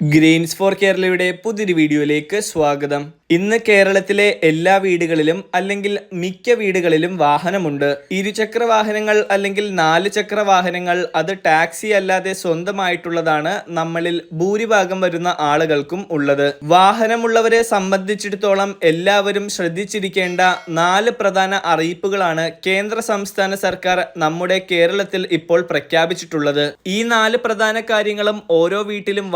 Grains four കേരളയുടെ പുതിയൊരു വീഡിയോയിലേക്ക് സ്വാഗതം. ഇന്ന് കേരളത്തിലെ എല്ലാ വീടുകളിലും അല്ലെങ്കിൽ മിക്ക വീടുകളിലും വാഹനമുണ്ട്. ഇരുചക്ര വാഹനങ്ങൾ അല്ലെങ്കിൽ നാല് ചക്ര വാഹനങ്ങൾ അത് ടാക്സി അല്ലാതെ സ്വന്തമായിട്ടുള്ളതാണ് നമ്മളിൽ ഭൂരിഭാഗം വരുന്ന ആളുകൾക്കും ഉള്ളത്. വാഹനമുള്ളവരെ സംബന്ധിച്ചിടത്തോളം എല്ലാവരും ശ്രദ്ധിച്ചിരിക്കേണ്ട നാല് പ്രധാന അറിയിപ്പുകളാണ് കേന്ദ്ര സംസ്ഥാന സർക്കാർ നമ്മുടെ കേരളത്തിൽ ഇപ്പോൾ പ്രഖ്യാപിച്ചിട്ടുള്ളത്. ഈ നാല് പ്രധാന കാര്യങ്ങളും ഓരോ വീട്ടിലും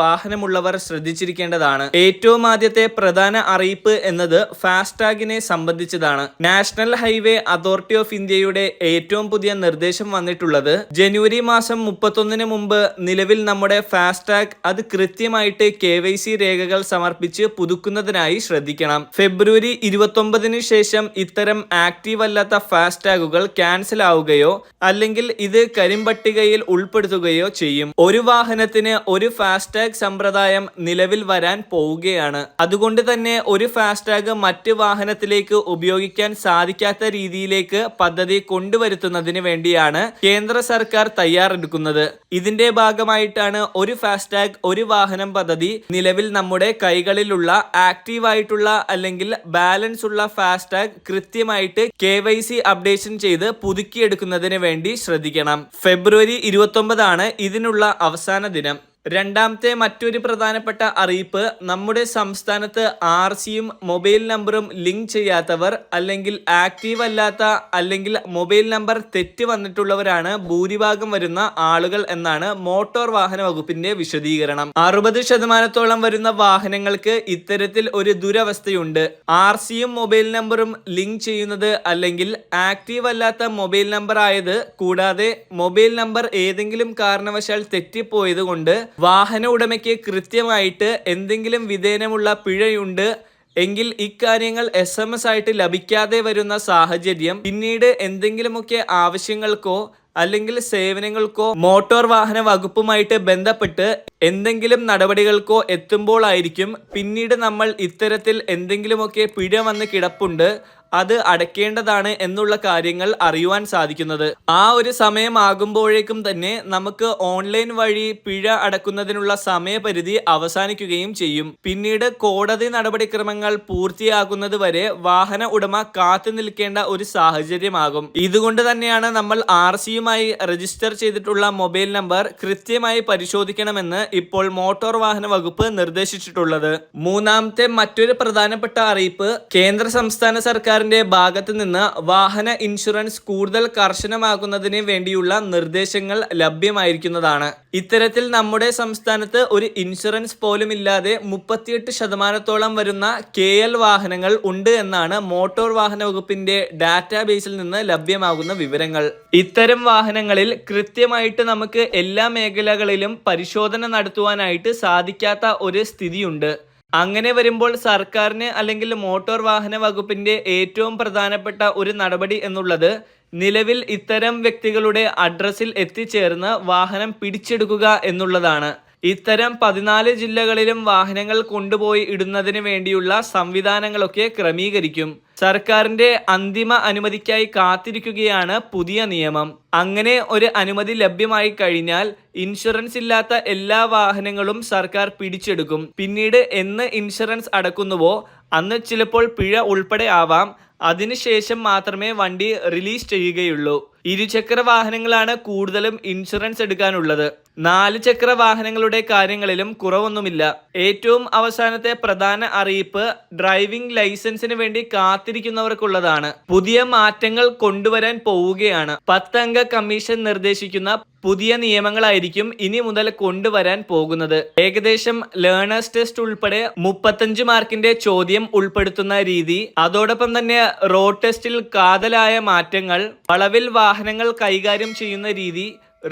വാഹനമുള്ളവർ ശ്രദ്ധിച്ചിരിക്കേണ്ടതാണ്. ഏറ്റവും ആദ്യത്തെ പ്രധാന അറിയിപ്പ് എന്നത് ഫാസ്ടാഗിനെ സംബന്ധിച്ചതാണ്. നാഷണൽ ഹൈവേ അതോറിറ്റി ഓഫ് ഇന്ത്യയുടെ ഏറ്റവും പുതിയ നിർദ്ദേശം വന്നിട്ടുള്ളത് ജനുവരി മാസം മുപ്പത്തൊന്നിന് മുമ്പ് നിലവിൽ നമ്മുടെ ഫാസ്ടാഗ് അത് കൃത്യമായിട്ട് കെ രേഖകൾ സമർപ്പിച്ച് പുതുക്കുന്നതിനായി ശ്രദ്ധിക്കണം. ഫെബ്രുവരി ഇരുപത്തൊമ്പതിനു ശേഷം ഇത്തരം ആക്റ്റീവ് അല്ലാത്ത ഫാസ്ടാഗുകൾ ക്യാൻസൽ ആവുകയോ അല്ലെങ്കിൽ ഇത് കരിമ്പട്ടികയിൽ ഉൾപ്പെടുത്തുകയോ ചെയ്യും. ഒരു വാഹനത്തിന് ഒരു ഫാസ്ടാഗ് സമ്പ്രദായം നിലവിൽ വരാൻ പോവുകയാണ്. അതുകൊണ്ട് തന്നെ ഒരു ഫാസ്ടാഗ് മറ്റ് വാഹനത്തിലേക്ക് ഉപയോഗിക്കാൻ സാധിക്കാത്ത രീതിയിലേക്ക് പദ്ധതി കൊണ്ടുവരുത്തുന്നതിന് വേണ്ടിയാണ് കേന്ദ്ര സർക്കാർ തയ്യാറെടുക്കുന്നത്. ഇതിന്റെ ഭാഗമായിട്ടാണ് ഒരു ഫാസ്ടാഗ് ഒരു വാഹനം പദ്ധതി നിലവിൽ നമ്മുടെ കൈകളിലുള്ള ആക്റ്റീവ് ആയിട്ടുള്ള അല്ലെങ്കിൽ ബാലൻസ് ഉള്ള ഫാസ്ടാഗ് കൃത്യമായിട്ട് കെ വൈ സി അപ്ഡേഷൻ ചെയ്ത് പുതുക്കിയെടുക്കുന്നതിന് വേണ്ടി ശ്രദ്ധിക്കണം. ഫെബ്രുവരി ഇരുപത്തൊമ്പതാണ് ഇതിനുള്ള അവസാന ദിനം. രണ്ടാമത്തെ മറ്റൊരു പ്രധാനപ്പെട്ട അറിയിപ്പ് നമ്മുടെ സംസ്ഥാനത്ത് ആർ സിയും മൊബൈൽ നമ്പറും ലിങ്ക് ചെയ്യാത്തവർ അല്ലെങ്കിൽ ആക്റ്റീവ് അല്ലാത്ത അല്ലെങ്കിൽ മൊബൈൽ നമ്പർ തെറ്റ് വന്നിട്ടുള്ളവരാണ് ഭൂരിഭാഗം വരുന്ന ആളുകൾ എന്നാണ് മോട്ടോർ വാഹന വകുപ്പിന്റെ വിശദീകരണം. അറുപത് ശതമാനത്തോളം വരുന്ന വാഹനങ്ങൾക്ക് ഇത്തരത്തിൽ ഒരു ദുരവസ്ഥയുണ്ട്. ആർ സിയും മൊബൈൽ നമ്പറും ലിങ്ക് ചെയ്യുന്നത് അല്ലെങ്കിൽ ആക്റ്റീവ് അല്ലാത്ത മൊബൈൽ നമ്പർ ആയത് കൂടാതെ മൊബൈൽ നമ്പർ ഏതെങ്കിലും കാരണവശാൽ തെറ്റിപ്പോയത് കൊണ്ട് വാഹന ഉടമയ്ക്ക് കൃത്യമായിട്ട് എന്തെങ്കിലും വിധേനമുള്ള പിഴയുണ്ട് എങ്കിൽ ഇക്കാര്യങ്ങൾ എസ് എം എസ് ആയിട്ട് ലഭിക്കാതെ വരുന്ന സാഹചര്യം പിന്നീട് എന്തെങ്കിലുമൊക്കെ ആവശ്യങ്ങൾക്കോ അല്ലെങ്കിൽ സേവനങ്ങൾക്കോ മോട്ടോർ വാഹന വകുപ്പുമായിട്ട് ബന്ധപ്പെട്ട് എന്തെങ്കിലും നടപടികൾക്കോ എത്തുമ്പോഴായിരിക്കും പിന്നീട് നമ്മൾ ഇത്തരത്തിൽ എന്തെങ്കിലുമൊക്കെ പിഴ വന്ന് കിടപ്പുണ്ട്. അത് അടയ്ക്കേണ്ടതാണ് എന്നുള്ള കാര്യങ്ങൾ അറിയുവാൻ സാധിക്കുന്നത്. ആ ഒരു സമയമാകുമ്പോഴേക്കും തന്നെ നമുക്ക് ഓൺലൈൻ വഴി പിഴ അടക്കുന്നതിനുള്ള സമയപരിധി അവസാനിക്കുകയും ചെയ്യും. പിന്നീട് കോടതി നടപടിക്രമങ്ങൾ പൂർത്തിയാകുന്നത് വരെ വാഹന ഉടമ കാത്തു നിൽക്കേണ്ട ഒരു സാഹചര്യമാകും. ഇതുകൊണ്ട് തന്നെയാണ് നമ്മൾ ആർ സിയുമായി രജിസ്റ്റർ ചെയ്തിട്ടുള്ള മൊബൈൽ നമ്പർ കൃത്യമായി പരിശോധിക്കണമെന്ന് ഇപ്പോൾ മോട്ടോർ വാഹന വകുപ്പ് നിർദ്ദേശിച്ചിട്ടുള്ളത്. മൂന്നാമത്തെ മറ്റൊരു പ്രധാനപ്പെട്ട അറിയിപ്പ് കേന്ദ്ര സംസ്ഥാന സർക്കാർ സർക്കാരിന്റെ ഭാഗത്ത് നിന്ന് വാഹന ഇൻഷുറൻസ് കൂടുതൽ കർശനമാക്കുന്നതിന് വേണ്ടിയുള്ള നിർദ്ദേശങ്ങൾ ലഭ്യമായിരിക്കുന്നതാണ്. ഇത്തരത്തിൽ നമ്മുടെ സംസ്ഥാനത്ത് ഒരു ഇൻഷുറൻസ് പോലും ഇല്ലാതെ മുപ്പത്തിയെട്ട് ശതമാനത്തോളം വരുന്ന കെ എൽ വാഹനങ്ങൾ ഉണ്ട് എന്നാണ് മോട്ടോർ വാഹന വകുപ്പിന്റെ ഡാറ്റാബേസിൽ നിന്ന് ലഭ്യമാകുന്ന വിവരങ്ങൾ. ഇത്തരം വാഹനങ്ങളിൽ കൃത്യമായിട്ട് നമുക്ക് എല്ലാ മേഖലകളിലും പരിശോധന നടത്തുവാനായിട്ട് സാധിക്കാത്ത ഒരു സ്ഥിതിയുണ്ട്. അങ്ങനെ വരുമ്പോൾ സർക്കാരിന് അല്ലെങ്കിൽ മോട്ടോർ വാഹന വകുപ്പിന്റെ ഏറ്റവും പ്രധാനപ്പെട്ട ഒരു നടപടി എന്നുള്ളത് നിലവിൽ ഇത്തരം വ്യക്തികളുടെ അഡ്രസ്സിൽ എത്തിച്ചേർന്ന് വാഹനം പിടിച്ചെടുക്കുക എന്നുള്ളതാണ്. ഇത്തരം പതിനാല് ജില്ലകളിലും വാഹനങ്ങൾ കൊണ്ടുപോയി ഇടുന്നതിന് വേണ്ടിയുള്ള സംവിധാനങ്ങളൊക്കെ ക്രമീകരിക്കും. സർക്കാരിന്റെ അന്തിമ അനുമതിക്കായി കാത്തിരിക്കുകയാണ് പുതിയ നിയമം. അങ്ങനെ ഒരു അനുമതി ലഭ്യമായി കഴിഞ്ഞാൽ ഇൻഷുറൻസ് ഇല്ലാത്ത എല്ലാ വാഹനങ്ങളും സർക്കാർ പിടിച്ചെടുക്കും. പിന്നീട് എന്ന് ഇൻഷുറൻസ് അടക്കുന്നുവോ? അന്ന് ചിലപ്പോൾ പിഴ ഉൾപ്പെടെ ആവാം. അതിനുശേഷം മാത്രമേ വണ്ടി റിലീസ് ചെയ്യുകയുള്ളൂ. ഇരുചക്ര വാഹനങ്ങളാണ് കൂടുതലും ഇൻഷുറൻസ് എടുക്കാനുള്ളത്. നാല് ചക്ര വാഹനങ്ങളുടെ കാര്യങ്ങളിലും കുറവൊന്നുമില്ല. ഏറ്റവും അവസാനത്തെ പ്രധാന അറിയിപ്പ് ഡ്രൈവിംഗ് ലൈസൻസിന് വേണ്ടി കാത്തിരിക്കുന്നവർക്കുള്ളതാണ്. പുതിയ മാറ്റങ്ങൾ കൊണ്ടുവരാൻ പോവുകയാണ്. പത്തംഗ കമ്മീഷൻ നിർദ്ദേശിക്കുന്ന പുതിയ നിയമങ്ങളായിരിക്കും ഇനി മുതൽ കൊണ്ടുവരാൻ പോകുന്നത്. ഏകദേശം ലേണേഴ്സ് ടെസ്റ്റ് ഉൾപ്പെടെ മുപ്പത്തഞ്ച് മാർക്കിന്റെ ചോദ്യം ഉൾപ്പെടുത്തുന്ന രീതി അതോടൊപ്പം തന്നെ റോഡ് ടെസ്റ്റിൽ കാതലായ മാറ്റങ്ങൾ വളവിൽ വാഹനങ്ങൾ കൈകാര്യം ചെയ്യുന്ന രീതി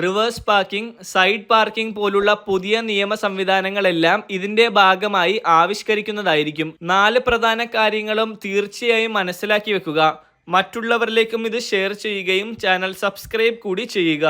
റിവേഴ്സ് പാർക്കിംഗ് സൈഡ് പാർക്കിംഗ് പോലുള്ള പുതിയ നിയമ സംവിധാനങ്ങളെല്ലാം ഇതിന്റെ ഭാഗമായി ആവിഷ്കരിക്കുന്നതായിരിക്കും. നാല് പ്രധാന കാര്യങ്ങളും തീർച്ചയായും മനസ്സിലാക്കി വെക്കുക. മറ്റുള്ളവരിലേക്കും ഇത് ഷെയർ ചെയ്യുകയും ചാനൽ സബ്സ്ക്രൈബ് കൂടി ചെയ്യുക.